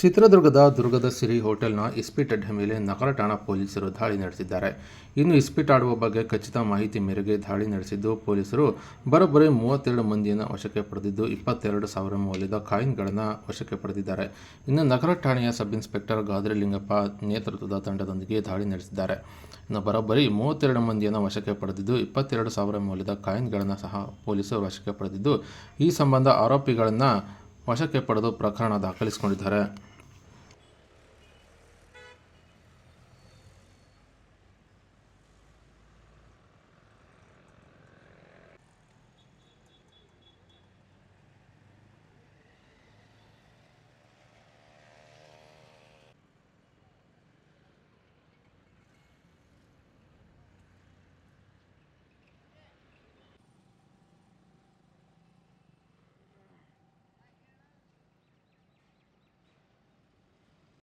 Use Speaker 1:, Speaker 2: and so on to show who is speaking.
Speaker 1: ಚಿತ್ರದುರ್ಗದ ದುರ್ಗದ ಸಿರಿ ಹೋಟೆಲ್ನ ಇಸ್ಪೀಟ್ ಅಡ್ಡೆ ಮೇಲೆ ನಗರ ಠಾಣಾ ಪೊಲೀಸರು ದಾಳಿ ನಡೆಸಿದ್ದಾರೆ. ಇನ್ನು ಇಸ್ಪೀಟ್ ಆಡುವ ಬಗ್ಗೆ ಖಚಿತ ಮಾಹಿತಿ ಮೇರೆಗೆ ದಾಳಿ ನಡೆಸಿದ್ದು ಪೊಲೀಸರು ಬರೋಬ್ಬರಿ ಮೂವತ್ತೆರಡು ಮಂದಿಯನ್ನು ವಶಕ್ಕೆ ಪಡೆದಿದ್ದು ಇಪ್ಪತ್ತೆರಡು ಸಾವಿರ ಮೌಲ್ಯದ ಕಾಯಿನ್ಗಳನ್ನು ವಶಕ್ಕೆ ಪಡೆದಿದ್ದಾರೆ. ಇನ್ನು ನಗರ ಠಾಣೆಯ ಸಬ್ ಇನ್ಸ್ಪೆಕ್ಟರ್ ಗಾದ್ರಿ ಲಿಂಗಪ್ಪ ನೇತೃತ್ವದ ತಂಡದೊಂದಿಗೆ ದಾಳಿ ನಡೆಸಿದ್ದಾರೆ. ಇನ್ನು ಬರೋಬ್ಬರಿ ಮೂವತ್ತೆರಡು ಮಂದಿಯನ್ನು ವಶಕ್ಕೆ ಪಡೆದಿದ್ದು ಇಪ್ಪತ್ತೆರಡು ಸಾವಿರ ಮೌಲ್ಯದ ಕಾಯಿನ್ಗಳನ್ನು ಸಹ ಪೊಲೀಸರು ವಶಕ್ಕೆ ಪಡೆದಿದ್ದು, ಈ ಸಂಬಂಧ ಆರೋಪಿಗಳನ್ನು ವಶಕ್ಕೆ ಪಡೆದು ಪ್ರಕರಣ ದಾಖಲಿಸಿಕೊಂಡಿದ್ದಾರೆ.